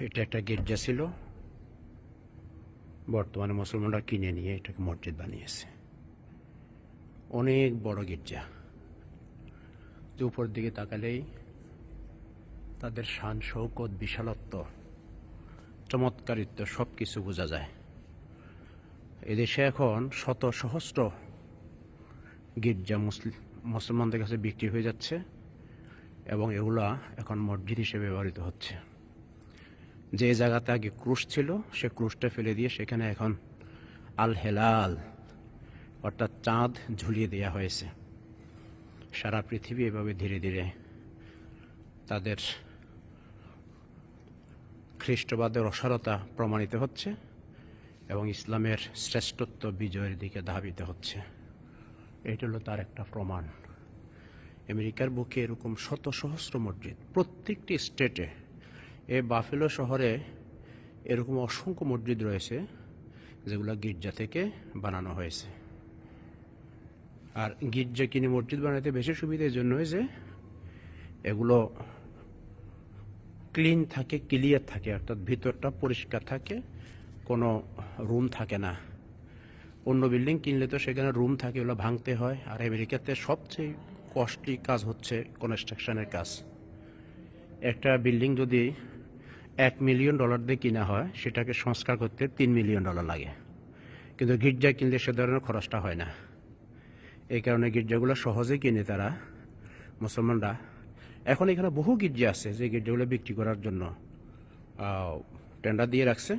এটা একটা গির্জা ছিল। বর্তমানে মুসলমানরা কিনে নিয়ে এটাকে মসজিদ বানিয়েছে। অনেক বড় গির্জা। উপর দিকে তাকালেই তাদের শান শৌকত বিশালত্ব, চমৎকারিত্ব সব কিছু বোঝা যায়। এদেশে এখন শত সহস্র গির্জা মুসলিম মুসলমানদের কাছে বিক্রি হয়ে যাচ্ছে এবং এগুলা এখন মসজিদ হিসেবে ব্যবহৃত হচ্ছে। যে জায়গাতে আগে ক্রুশ ছিল, সে ক্রুশটা ফেলে দিয়ে সেখানে এখন আল হেলাল অর্থাৎ চাঁদ ঝুলিয়ে দেওয়া হয়েছে। সারা পৃথিবী এভাবে ধীরে ধীরে তাদের খ্রিস্টবাদের অসারতা প্রমাণিত হচ্ছে এবং ইসলামের শ্রেষ্ঠত্ব বিজয়ের দিকে ধাবিত হচ্ছে। এটা হলো তার একটা প্রমাণ। আমেরিকার বুকে এরকম শত সহস্র মসজিদ, প্রত্যেকটি স্টেটে এ বাফেলো শহরে এরকম অসংখ্য মসজিদ রয়েছে, যেগুলো গির্জা থেকে বানানো হয়েছে। আর গির্জা কিনে মসজিদ বানাতে বেশি সুবিধা এই জন্য যে এগুলো ক্লিন থাকে, ক্লিয়ার থাকে, অর্থাৎ ভিতরটা পরিষ্কার থাকে, কোনো রুম থাকে না। অন্য বিল্ডিং কিনলে তো সেখানে রুম থাকে ওগুলো ভাঙতে হয়। আর আমেরিকাতে সবচেয়ে কস্টলি কাজ হচ্ছে কনস্ট্রাকশনের কাজ। একটা বিল্ডিং যদি এক মিলিয়ন ডলার দিয়ে কিনা হয়, সেটাকে সংস্কার করতে তিন মিলিয়ন ডলার লাগে। কিন্তু গির্জা কিনলে সে ধরনের খরচটা হয় না। এই কারণে গির্জাগুলো সহজেই কিনে তারা। মুসলমানরা, এখন এখানে বহু গির্জা আছে যে গির্জাগুলো বিক্রি করার জন্য টেন্ডার দিয়ে রাখছে।